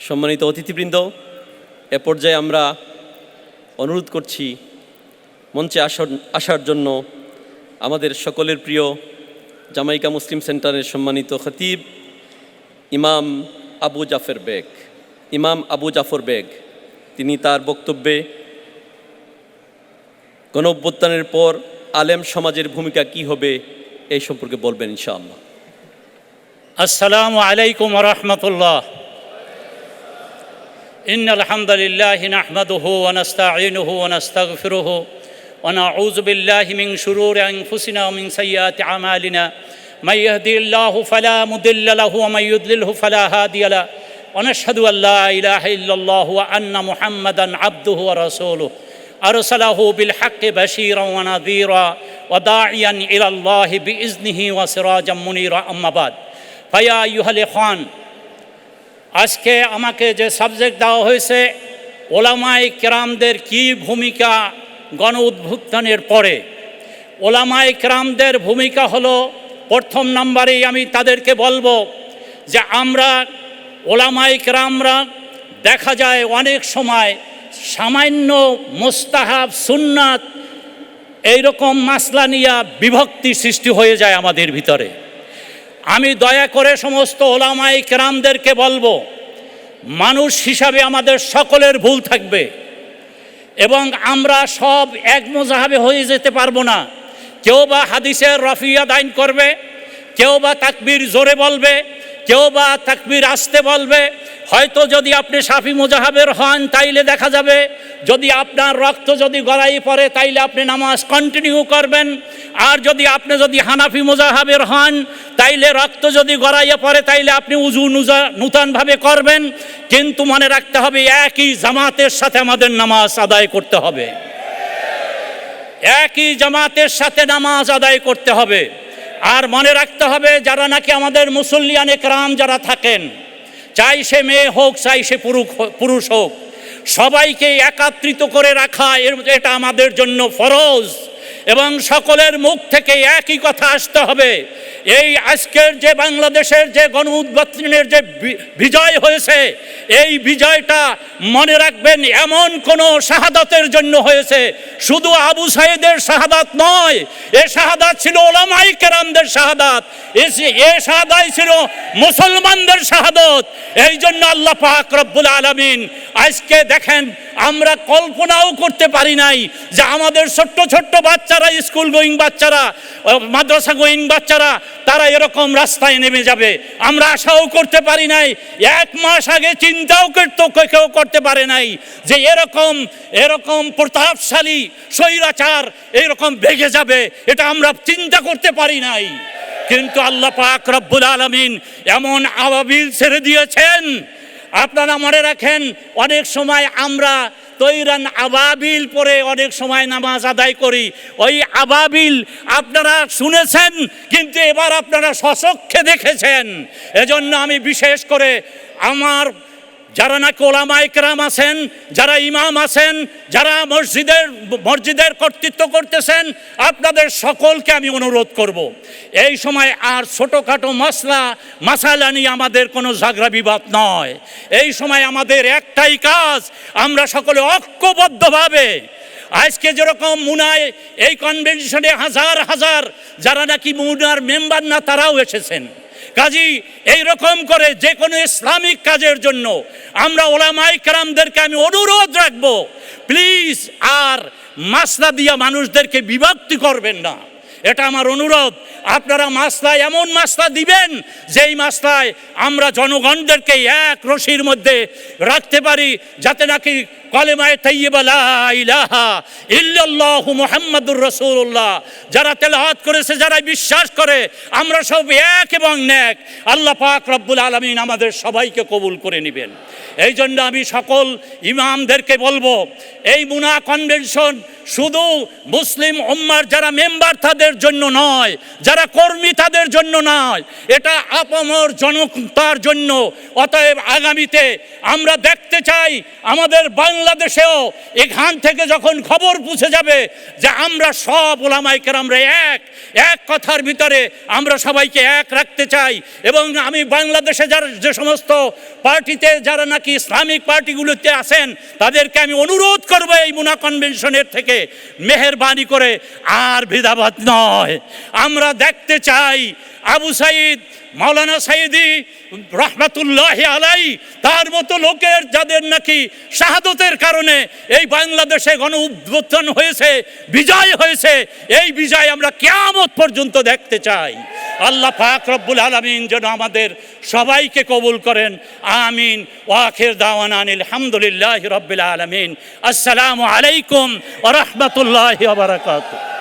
সম্মানিত অতিথিবৃন্দ, এ পর্যায়ে আমরা অনুরোধ করছি মঞ্চে আসার আসার জন্য আমাদের সকলের প্রিয় জামাইকা মুসলিম সেন্টারের সম্মানিত খতিব ইমাম আবু জাফর বেগ। ইমাম আবু জাফর বেগ, তিনি তার বক্তব্যে গণ পর আলেম সমাজের ভূমিকা কি হবে এই সম্পর্কে বলবেন ইনশাআল্লাহ السلام عليكم ورحمة الله إن الحمد لله نحمده ونستعينه ونستغفره ونعوذ بالله من شرور أنفسنا ومن سيئات أعمالنا من يهدي الله فلا مضل له ومن يضلله فلا هادي له ونشهد أن لا إله إلا الله وأن محمدا عبده ورسوله أرسله بالحق بشيرا ونذيرا ওদাইয়ান ইলাল্লাহি বিজনিহি ওয়া সিরাজাম মুনিরা আম্মাবাদ ফায়া ইউহালে খান আজকে আমাকে যে সাবজেক্ট দেওয়া হয়েছে ওলামাই কেরামদের কি ভূমিকা গণ উদ্ভুত্থানের পরে? ওলামাই কেরামদের ভূমিকা হলো, প্রথম নম্বরেই আমি তাদেরকে বলব যে আমরা ওলামাই কেরামরা দেখা যায় অনেক সময় সামান্য মোস্তাহাব, সুন্নাত এইরকম মাসলা নিয়ে বিভক্তি সৃষ্টি হয়ে যায় আমাদের ভিতরে। আমি দয়া করে সমস্ত ওলামাই কেরামদেরকে বলব, মানুষ হিসাবে আমাদের সকলের ভুল থাকবে এবং আমরা সব এক মোজাহাবে হয়ে যেতে পারব না। কেউ বা হাদিসের রফিয়া দাইন করবে, কেউ বা তাকবির জোরে বলবে, কেউ বা তাকবির আসতে বলবে হয়তো যদি আপনি সাফি মোজাহাবের হন, তাইলে দেখা যাবে, যদি আপনার রক্ত যদি গড়াই পড়ে, তাইলে আপনি নামাজ কন্টিনিউ করবেন। আর যদি আপনি যদি হানাফি মোজাহাবের হন, তাইলে রক্ত যদি গড়াইয়ে পড়ে, তাইলে আপনি উজু নুজা, নূতনভাবে করবেন। কিন্তু মনে রাখতে হবে, একই জামাতের সাথে আমাদের নামাজ আদায় করতে হবে। একই জামাতের সাথে নামাজ আদায় করতে হবে। আর মনে রাখতে হবে, যারা নাকি আমাদের মুসল্লিয়ান একরাম যারা থাকেন চাই সে মেয়ে হোক চাই সে পুরুষ পুরুষ হোক, সবাইকে একাত্রিত করে রাখা, এর- এটা আমাদের জন্য ফরজ। এবং সকলের মুখ থেকে একই কথা আসতে হবে। এই আজকের যে বাংলাদেশের যে গণ উদ্বোধনের যে বিজয় হয়েছে, এই বিজয়টা মনে রাখবেন এমন কোনো শাহাদাতের জন্য হয়েছে। শুধু আবু সাইদের শাহাদাত নয়, এ শাহাদাত ছিল ওলামাই কেরামদের শাহাদাত, এ- শাহাদাই ছিল মুসলমানদের শাহাদত। এই জন্য আল্লাহ পাক রব্বুল আলমিন আজকে দেখেন, আমরা কল্পনাও করতে পারি নাই যে আমাদের ছোট্ট ছোট্ট বাচ্চারা স্কুল গোয়িং বাচ্চারা মাদ্রাসা গোয়িং বাচ্চারা, তারা এরকম রাস্তায় নেমে যাবে। আমরা আশাও করতে পারি নাই, এক মাস আগে চিন্তাও করতে কেউ করতে পারে নাই যে এরকম এরকম প্রতাপশালী স্বৈরাচার এরকম ভেঙে যাবে, এটা আমরা চিন্তা করতে পারি নাই। কিন্তু আল্লাহ পাক রব্বুল আলমিন এমন আবাবিল ছেড়ে দিয়েছেন। আপনারা মনে রাখেন, অনেক সময় আমরা তৈরান আবাবিল পরে অনেক সময় নামাজ আদায় করি। ওই আবাবিল আপনারা শুনেছেন, কিন্তু এবার আপনারা সচক্ষে দেখেছেন। এজন্য আমি বিশেষ করে আমার যারা নাকি ওলামা ইকরাম আছেন, যারা ইমাম আছেন, যারা মসজিদের মসজিদের কর্তৃত্ব করতেছেন, আপনাদের সকলকে আমি অনুরোধ করব। এই সময় আর ছোটোখাটো মশলা মাসালা নিয়ে আমাদের কোনো ঝগড়া বিবাদ নয় এই সময় আমাদের একটাই কাজ, আমরা সকলে ঐক্যবদ্ধভাবে, আজকে যেরকম মুনায়, এই কনভেনশনে হাজার হাজার, যারা নাকি মুনার মেম্বার না, তারাও এসেছেন কাজী এই রকম করে যে কোনো ইসলামিক কাজের জন্য আমরা ওলামাই কারামদেরকে আমি অনুরোধ রাখব প্লিজ আর মাসলা দিয়া মানুষদেরকে বিভক্তি করবেন না। এটা আমার অনুরোধ। আপনারা মাসলায় এমন মাসলা দিবেন, যেই মাসলায় আমরা জনগণদেরকে এক রশির মধ্যে রাখতে পারি, যাতে নাকি কলেমায় তাইয়্যিবা লা ইলাহা ইল্লাল্লাহু মুহাম্মাদুর রাসূলুল্লাহ। যারা তেলাওয়াত করেছে, যারা বিশ্বাস করে, আমরা সব এক এবং ন্যাক আল্লাহ পাক রব্বুল আলামিন আমাদের সবাইকে কবুল করে নেবেন। এই জন্য আমি সকল ইমামদেরকে বলব, এই মুনা কনভেনশন শুধু মুসলিম উম্মার যারা মেম্বার তাদের জন্য নয়, যারা কর্মী তাদের জন্য নয়, এটা আপমর জনতার জন্য। অতএব আগামীতে আমরা দেখতে চাই, আমাদের বাংলা বাংলাদেশেও এখান থেকে যখন খবর পৌঁছে যাবে যে আমরা সব ওলামাইকের আমরা এক এক কথার ভিতরে আমরা সবাইকে এক রাখতে চাই এবং আমি বাংলাদেশে যারা যে সমস্ত পার্টিতে যারা নাকি ইসলামিক পার্টিগুলোতে আছেন, তাদেরকে আমি অনুরোধ করব এই মুনা কনভেনশনের থেকে মেহরবানি করে, আর ভেদাভাত নয়। আমরা দেখতে চাই আবু সাইদ মাওলানা সাইদি রহমাতুল্লাহ আলাই, তার মতো লোকের যাদের নাকি শাহাদতের কারণে এই বাংলাদেশে গণ উদ্বোধন হয়েছে, বিজয় হয়েছে, এই বিজয় আমরা কেয়ামত পর্যন্ত দেখতে চাই। আল্লাহ পাক রব্বুল আলমিন যেন আমাদের সবাইকে কবুল করেন। আমিন। ওয়াখের দাওয়ান আলহামদুলিল্লাহ রব্বিল আলমিন। আসসালামু আলাইকুম ওরহমতুল্লাহ বারাকাতুহ।